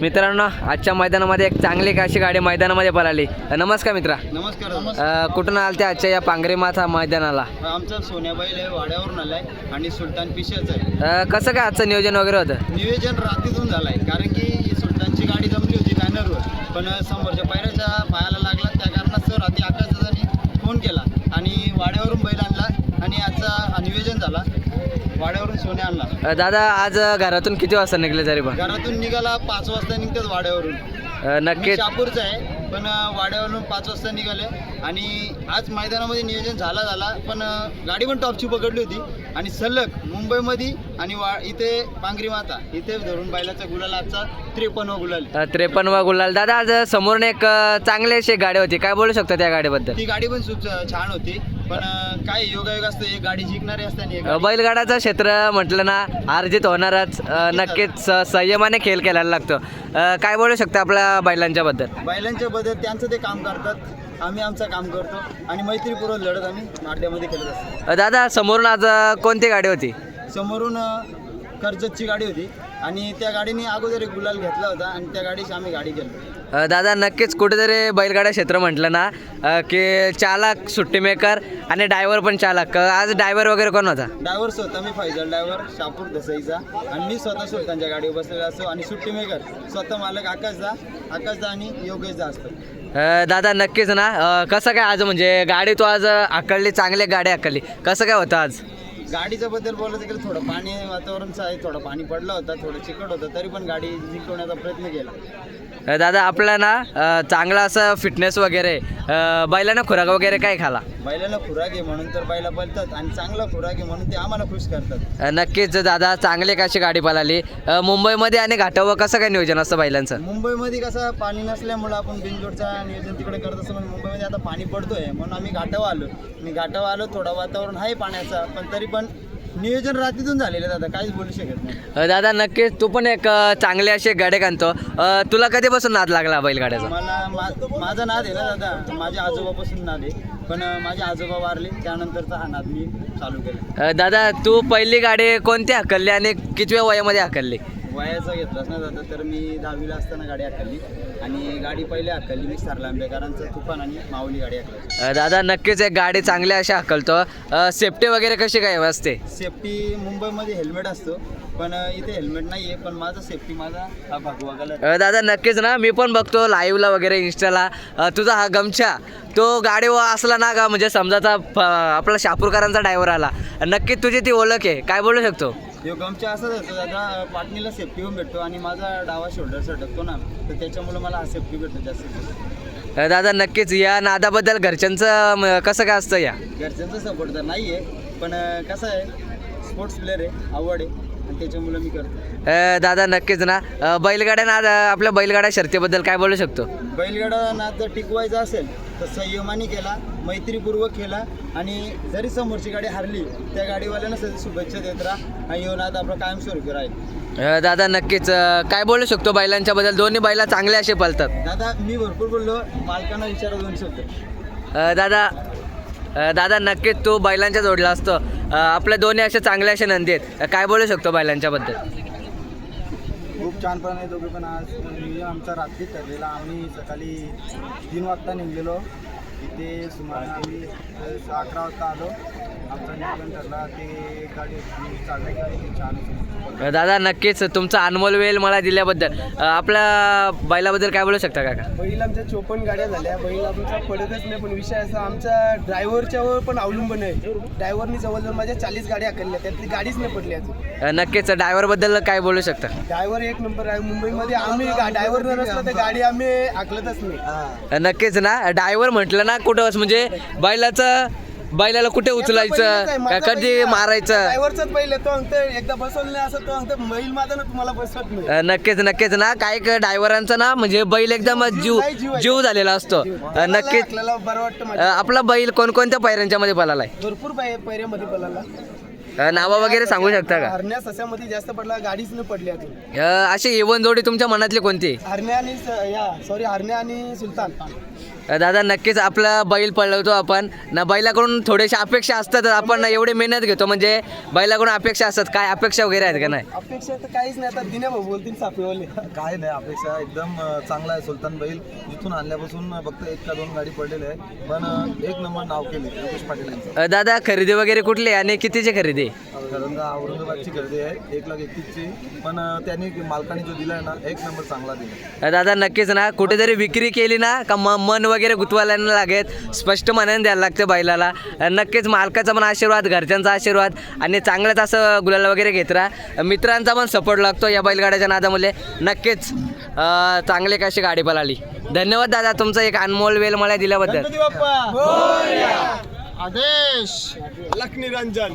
मित्रांनो आजच्या मैदानामध्ये एक चांगली अशी गाडी मैदानामध्ये पळाली. नमस्कार मित्रा. नमस्कार. अ, कुठून आलते आजच्या या पांगरीमाथा मैदानाला? आमचा सोन्याबाईल आहे वाड्यावरून आलाय आणि सुलतान पिशाच आहे. अ, कसं काय आजचं नियोजन वगैरे होतं? नियोजन रात्रीतून झालंय कारण की सुलतानची गाडी जमली होती बॅनरवर. पण समोरच्या पायऱ्याच्या पायाला लागला त्या कारणास्तव रात्री आकाशदादांनी फोन केला आणि वाड्यावरून बैल आणला आणि आजचा नियोजन झाला. वाड्यावरून सोने आणला. अ, दादा आज घरातून किती वाजता निघले तरी पण? घरातून निघाला पाच वाजता निघतात वाड्यावरून. अ, मी नक्कीच शापूरचा आहे पण अं, वाड्यावरून पाच वाजता निघाले. आणि आज मैदानामध्ये नियोजन झाला झाला पण अं, गाडी पण टॉपची पकडली होती. आणि सलग मुंबईमध्ये आणि वा इथे पांगरी माता इथे धरून बैलाचा गुलाल आजचा त्रेपन्न गुलाल. अ, त्रेपन्न वा गुलाल. दादा आज समोरून एक चांगली अशी गाडी होती. काय बोलू शकता त्या गाडीबद्दल? ती गाडी पण खूप छान होती. पण अं, काय योगायोग असतं? एक गाडी जिंकणारी असते आणि एक गाडी- बैलगाडाचं क्षेत्र म्हटलं ना अर्जित होणारच. अ, नक्कीच स- संयमाने खेळ खेळायला लागतो. अ, काय बोलू शकता आपल्या बैलांच्या बद्दल? बैलांच्या बद्दल त्यांचं ते काम करतात. आम्ही आमचं काम करतो. आणि मैत्रीपूर्वक लढत आम्ही नाट्यामध्ये खेळत असतो. दादा समोरून आज अ, कोणती गाडी होती? समोरून अ, कर्जतची गाडी होती. आणि त्या गाडीने अगोदर एक गुलाल घेतला होता आणि त्या गाडीची आम्ही गाडी केली अ, दादा नक्कीच कुठेतरी बैलगाडा क्षेत्र म्हटलं ना अ, की चालक सुट्टी मेकर आणि ड्रायव्हर पण चालक. अ, आज ड्रायव्हर वगैरे कोण होता? ड्रायव्हर स्वतः मी फैजल ड्रायव्हर शापूर दसईचा. आणि मी स्वतः सुलतानच्या गाडीवर बसलेला असतो आणि सुट्टी मेकर स्वतः मालक आकाशदा आकाशदा आणि योगेशदा असतो. अ, दादा नक्कीच ना. अ, कसं काय आज म्हणजे गाडी तू आज आकडली चांगली गाडी आकडली. कसं काय होतं आज? गाडीच्या बद्दल बोलायचं गेलं थोडं पाणी वातावरणचं आहे थोडं पाणी पडलं होतं थोडं चिकट होतं तरी पण गाडी जिंकवण्याचा प्रयत्न केला. अ, दादा आपला ना अ, चांगला असं फिटनेस वगैरे अ, बैलांना खुराक वगैरे काय खाला? बैलाला खुराक आहे म्हणून तर बैला पळतात आणि चांगला खुराक आहे म्हणून ते आम्हाला खुश करतात. अ, नक्कीच दादा चांगली कशी गाडी पळाली. अ, मुंबईमध्ये आणि घाटावर कसं काय नियोजन असतं बैलांचं? मुंबईमध्ये कसं पाणी नसल्यामुळं आपण बिनजोडचा नियोजन तिकडे करत असतो म्हणजे मुंबईमध्ये आता पाणी पडतोय म्हणून आम्ही घाटावर आलो. मी घाटावर आलो थोडं वातावरण आहे पाण्याचा पण तरी पण नियोजन रात्रीतून झालेलं दादा काहीच बोलू शकत नाही. अ, दादा नक्कीच तू पण एक अ, चांगली अशी गाडी आणतो अ, तुला कधीपासून नाद लागला बैलगाड्याचा? मला मा- माझा नाद आहे ना दादा माझ्या आजोबापासून नाद आहे. पण माझे आजोबा वारले त्यानंतरचा हा नाद मी चालू केला. अ, दादा तू पहिली गाडी कोणती हाकलली आणि कितव्या वयामध्ये हाकलली? वयाचा घेतलाच ना दादा तर मी दहावीला असताना गाडी हाकलली. आणि गाडी पहिले हाकलली मी सरला आंबेकरांचं तुफान आणि माऊली गाडी हाकलली. अ, दादा नक्कीच एक गाडी चांगली अशी हाकलतो. सेफ्टी वगैरे कशी काय असते सेफ्टी मुंबईमध्ये हेल्मेट असतो. पण इथे हेल्मेट नाही आहे पण माझा सेफ्टी माझा हा भगवा कलर अ, दादा नक्कीच ना मी पण बघतो लाईव्हला वगैरे इंस्टाला अ, तुझा हा गमछा तो गाडीवर असला ना का म्हणजे समजाचा फ- आपला शापूरकरांचा ड्रायव्हर आला नक्कीच तुझी ती ओळख आहे. काय बोलू शकतो? ह्यो गमच्या असंच होतं दादा पाटणीला सेफ्टी होऊन भेटतो आणि माझा डावा शोल्डर सटकतो ना तर त्याच्यामुळे मला हा सेफ्टी भेटतो जास्त. अ, दादा नक्कीच या नादाबद्दल घरच्यांचं म, कसं काय असतं या? घरच्यांचा सपोर्ट तर नाही आहे पण अ, कसं आहे स्पोर्ट्स प्लेअर आहे आवड आहे. त्याच्यामुळे मी करतो अ, दादा नक्कीच ना. अ, बैलगाड्या नाद अ, आपल्या बैलगाड्या शर्तीबद्दल काय बोलू शकतो? बैलगाडा नाद जर टिकवायचा असेल तर संयमाने केला मैत्रीपूर्वक केला आणि जरी समोरची गाडी हरली त्या गाडीवाल्यांना सगळी शुभेच्छा देत राहा आणि ह्यो नाद आपला कायमस्वरूपी राहील. अ, दादा नक्कीच अ, काय बोलू शकतो बैलांच्या बद्दल? दोन्ही बैला चांगले असे पळतात. दादा मी भरपूर बोललो मालकांना विचारा दोन शब्द. अ, दादा अ, दादा नक्कीच तू बैलांच्या जोडला असतो. आपल्या दोन्ही अशा चांगल्या असे नंदी आहेत. काय बोलू शकतो बैलांच्याबद्दल? खूप छान पण आहे दोघे पण आज. नियोजन आमचा रात्री ठरलेला. आम्ही सकाळी तीन वाजता निघलेलो. इथे सुमारे आम्ही अकरा वाजता आलो. दादा नक्कीच तुमचा अनमोल वेळ मला दिल्याबद्दल. आपल्या बैलाबद्दल काय बोलू शकता काका? बैल आमच्या चोपन्न गाड्या झाल्या. बैल आमचा पडतच नाही पण विषय असा आमच्या ड्रायव्हरच्या वर पण अवलंबून आहे. ड्रायव्हरनी जवळजवळ माझ्या चाळीस गाड्या हाकलल्या त्यातली गाडीच नाही पडली अजून. नक्कीच ड्रायव्हरबद्दल काय बोलू शकता? ड्रायव्हर एक नंबर आहे. मुंबईमध्ये आम्ही ड्रायव्हर नसला तर गाडी आम्ही हाकलतच नाही. नक्कीच ना. ड्रायव्हर म्हटलं ना कुठं म्हणजे बैलाचं बैलाला कुठे उचलायचं? का कधी मारायचं? तो एकदा बसवलं नाही असं तो अंगते बैल माझा ना तुम्हाला बसवत नाही. अ, नक्कीच नक्कीच ना. काही ड्रायव्हरांचा ना म्हणजे बैल एकदम जीव जीव झालेला असतो. अ, नक्कीच. आपल्याला बरं वाटतं अ, माझ्या. आपला बैल कोणकोणत्या पैऱ्यांच्या मध्ये पळालाय भरपूर पाय पैऱ्यामध्ये पळाला. अ, नावं वगैरे सांगू शकता का? हरण्या सस्यामध्ये जास्त पडला गाडीच नाही पडली अजून. अ, अशी एवन जोडी तुमच्या मनातली कोणती? हरण्या आणि स- या सॉरी हरण्या आणि सुलतान. दादा नक्कीच आपला बैल पळवतो आपण. ना बैलाकडून थोडेशा अपेक्षा असतात आपण एवढे मेहनत घेतो. म्हणजे बैलाकडून अपेक्षा असतात. काय अपेक्षा वगैरे आहेत का नाही? अपेक्षा तर काहीच नाही. आता दिने भाऊ बोलतील सापेवाले काय नाही अपेक्षा एकदम चांगला आहे. सुलतान बैल जिथून आणल्यापासून फक्त एक का दोन गाडी पडलेली आहे पण एक नंबर नाव केले योगेश पाटील यांचं. अ, दादा खरेदी वगैरे कुठली आहे आणि कितीची खरेदी औरंगाबादची खरेदी आहे. एक लाख एकतीसची. पण त्यांनी मालकाने जो दिला आहे ना एक नंबर चांगला दिला अ, दादा नक्कीच ना. कुठेतरी विक्री केली ना का म मन वगैरे गुतवायला लागत. स्पष्ट मनाने द्यायला लागते बैलाला. नक्कीच मालकाचा पण आशीर्वाद घरच्यांचा आशीर्वाद आणि चांगलाच असं गुलाला वगैरे घेत राहा. मित्रांचा पण सपोर्ट लागतो या बैलगाड्याच्या नादामध्ये नक्कीच चांगली कशी गाडी पळाली. धन्यवाद दादा तुमचा एक अनमोल वेळ मला दिल्याबद्दल. आदेश. लक्ष्मी रंजन.